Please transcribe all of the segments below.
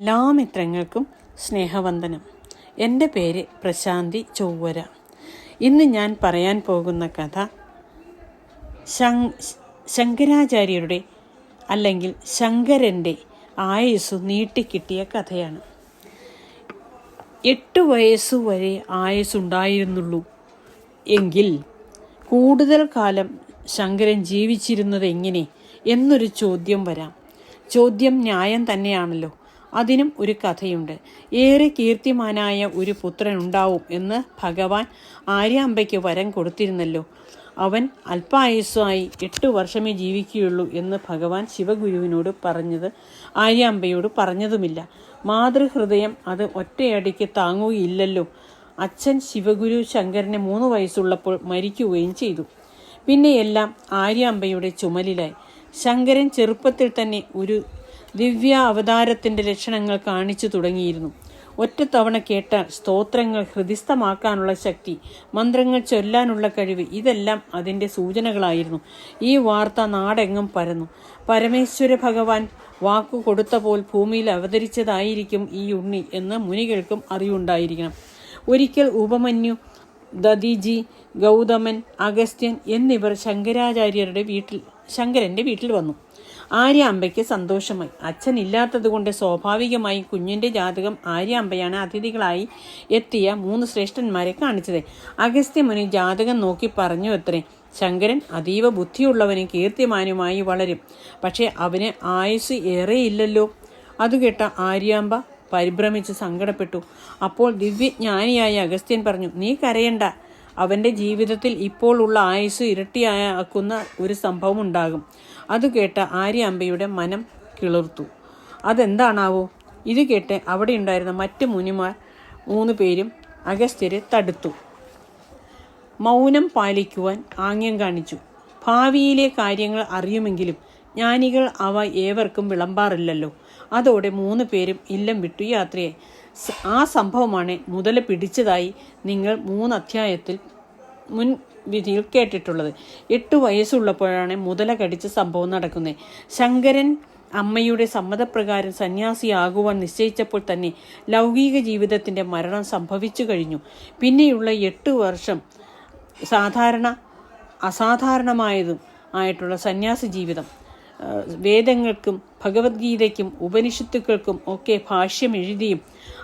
എല്ലാ മിത്രങ്ങൾക്കും സ്നേഹവന്ദനം. എന്റെ പേര് പ്രശാന്തി ചൊവ്വര. ഇന്ന് ഞാൻ പറയാൻ പോകുന്ന കഥ ശങ് ശങ്കരാചാര്യരുടെ അല്ലെങ്കിൽ ശങ്കരന്റെ ആയുസ് നീട്ടിക്കിട്ടിയ കഥയാണ്. എട്ട് വയസ്സു വരെ ആയുസ്സുണ്ടായിരുന്നുള്ളൂ. എങ്കിൽ കൂടുതൽ കാലം ശങ്കരൻ ജീവിച്ചിരുന്നത് എങ്ങനെ? എന്നൊരു ചോദ്യം വരാം. ചോദ്യം ന്യായം തന്നെയാണല്ലോ. അതിനും ഒരു കഥയുണ്ട്. ഏറെ കീർത്തിമാനായ ഒരു പുത്രൻ ഉണ്ടാവും എന്ന് ഭഗവാൻ ആര്യാമ്പയ്ക്ക് വരം കൊടുത്തിരുന്നല്ലോ. അവൻ അല്പായുസ്സായി എട്ട് വർഷമേ ജീവിക്കുകയുള്ളൂ എന്ന് ഭഗവാൻ ശിവഗുരുവിനോട് പറഞ്ഞത് ആര്യാമ്പയോട് പറഞ്ഞതുമില്ല. മാതൃഹൃദയം അത് ഒറ്റയടിക്ക് താങ്ങുകയില്ലല്ലോ. അച്ഛൻ ശിവഗുരു ശങ്കരനെ മൂന്ന് വയസ്സുള്ളപ്പോൾ മരിക്കുകയും ചെയ്തു. പിന്നെയെല്ലാം ആര്യാമ്പയുടെ ചുമലിലായി. ശങ്കരൻ ചെറുപ്പത്തിൽ തന്നെ ഒരു ദിവ്യ അവതാരത്തിന്റെ ലക്ഷണങ്ങൾ കാണിച്ചു തുടങ്ങിയിരുന്നു. ഒറ്റത്തവണ കേട്ട സ്തോത്രങ്ങൾ ഹൃദിസ്ഥമാക്കാനുള്ള ശക്തി മന്ത്രങ്ങൾ ചൊല്ലാനുള്ള കഴിവ് ഇതെല്ലാം അതിന്റെ സൂചനകളായിരുന്നു. ഈ വാർത്ത നാടെങ്ങും പരന്നു. പരമേശ്വര ഭഗവാൻ വാക്കു കൊടുത്ത പോൽ ഭൂമിയിൽ അവതരിച്ചതായിരിക്കും ഈ ഉണ്ണി എന്ന് മുനികൾക്കും അറിവുണ്ടായിരിക്കണം. ഒരിക്കൽ ഉപമന്യു ദതിജി ഗൗതമൻ അഗസ്ത്യൻ എന്നിവർ ശങ്കരാചാര്യരുടെ വീട്ടിൽ ശങ്കരന്റെ വീട്ടിൽ വന്നു. ആര്യ അമ്പയ്ക്ക് സന്തോഷമായി. അച്ഛൻ ഇല്ലാത്തതുകൊണ്ട് സ്വാഭാവികമായി കുഞ്ഞിന്റെ ജാതകം ആര്യ അമ്പയാണ് അതിഥികളായി എത്തിയ മൂന്ന് ശ്രേഷ്ഠന്മാരെ കാണിച്ചത്. അഗസ്ത്യമുനി ജാതകം നോക്കി പറഞ്ഞു അത്രേ ശങ്കരൻ അതീവ ബുദ്ധിയുള്ളവനും കീർത്തിമാനുമായി വളരും. പക്ഷേ അവന് ആയുസ് ഏറെയില്ലല്ലോ. അത് കേട്ട ആര്യാമ്പ പരിഭ്രമിച്ച് സങ്കടപ്പെട്ടു. അപ്പോൾ ദിവ്യജ്ഞാനിയായ അഗസ്ത്യൻ പറഞ്ഞു നീ കരയണ്ട. അവന്റെ ജീവിതത്തിൽ ഇപ്പോൾ ഉള്ള ആയുസ് ഇരട്ടിയാക്കുന്ന ഒരു സംഭവം ഉണ്ടാകും. അത് കേട്ട ആര്യ അമ്പയുടെ മനം കിളിർത്തു. അതെന്താണാവോ? ഇത് കേട്ട് അവിടെ ഉണ്ടായിരുന്ന മറ്റ് മുനിമാർ മൂന്ന് പേരും അഗസ്ത്യരെ തടുത്തു. മൗനം പാലിക്കുവാൻ ആംഗ്യം കാണിച്ചു. ഭാവിയിലെ കാര്യങ്ങൾ അറിയുമെങ്കിലും ജ്ഞാനികൾ അവ ഏവർക്കും വിളമ്പാറില്ലല്ലോ. അതോടെ മൂന്ന് പേരും ഇല്ലം വിട്ടു യാത്രയെ. ആ സംഭവമാണ് മുതല പിടിച്ചതായി നിങ്ങൾ മൂന്ന് അധ്യായത്തിൽ മുൻ വിധിയിൽ കേട്ടിട്ടുള്ളത്. എട്ട് വയസ്സുള്ളപ്പോഴാണ് മുതല കടിച്ച സംഭവം നടക്കുന്നത്. ശങ്കരൻ അമ്മയുടെ സമ്മതപ്രകാരം സന്യാസിയാകുവാൻ നിശ്ചയിച്ചപ്പോൾ തന്നെ ലൗകിക ജീവിതത്തിന്റെ മരണം സംഭവിച്ചു കഴിഞ്ഞു. പിന്നെയുള്ള എട്ട് വർഷം സാധാരണ അസാധാരണമായതും ആയിട്ടുള്ള സന്യാസ ജീവിതം. വേദങ്ങൾക്കും ഭഗവത്ഗീതയ്ക്കും ഉപനിഷത്തുക്കൾക്കും ഒക്കെ ഭാഷ്യം എഴുതിയും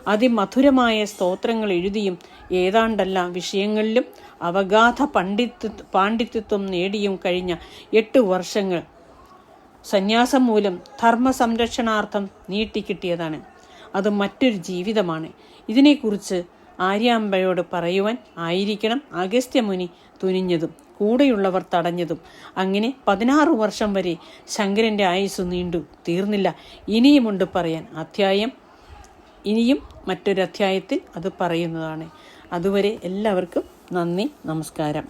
അതിമധുരമായ സ്തോത്രങ്ങൾ എഴുതിയും ഏതാണ്ടെല്ലാം വിഷയങ്ങളിലും അവഗാധ പണ്ഡിത്വ പാണ്ഡിത്യത്വം നേടിയും കഴിഞ്ഞ എട്ട് വർഷങ്ങൾ സന്യാസം മൂലം ധർമ്മ സംരക്ഷണാർത്ഥം നീട്ടിക്കിട്ടിയതാണ്. അത് മറ്റൊരു ജീവിതമാണ്. ഇതിനെക്കുറിച്ച് ആര്യാമ്പയോട് പറയുവാൻ ആയിരിക്കണം അഗസ്ത്യമുനി തുനിഞ്ഞതും. കൂടെയുള്ളവർ തടഞ്ഞതും അങ്ങനെ പതിനാറ് വർഷം വരെ ശങ്കരന്റെ ആയുസ് നീണ്ടു. തീർന്നില്ല. ഇനിയുമുണ്ട് പറയാൻ. അധ്യായം. ഇനിയും മറ്റൊരു അധ്യായത്തിൽ അത് പറയുന്നതാണ്. അതുവരെ എല്ലാവർക്കും നന്ദി നമസ്കാരം.